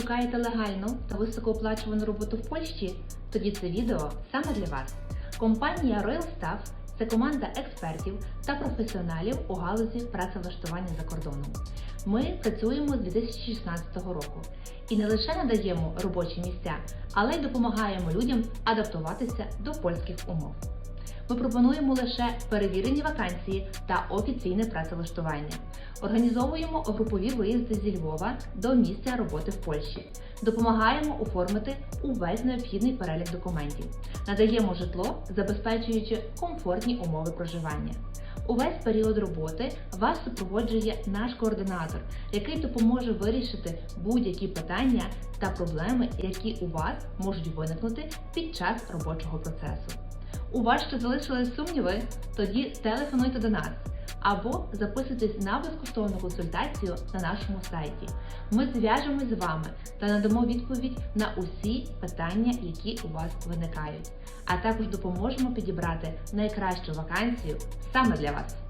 Шукаєте легальну та високооплачувану роботу в Польщі? Тоді це відео саме для вас. Компанія Royal Staff – це команда експертів та професіоналів у галузі працевлаштування за кордоном. Ми працюємо з 2016 року і не лише надаємо робочі місця, але й допомагаємо людям адаптуватися до польських умов. Ми пропонуємо лише перевірені вакансії та офіційне працевлаштування. Організовуємо групові виїзди зі Львова до місця роботи в Польщі. Допомагаємо оформити увесь необхідний перелік документів. Надаємо житло, забезпечуючи комфортні умови проживання. Увесь період роботи вас супроводжує наш координатор, який допоможе вирішити будь-які питання та проблеми, які у вас можуть виникнути під час робочого процесу. У вас ще залишились сумніви? Тоді телефонуйте до нас або записуйтесь на безкоштовну консультацію на нашому сайті. Ми зв'яжемось з вами та надамо відповідь на усі питання, які у вас виникають. А також допоможемо підібрати найкращу вакансію саме для вас.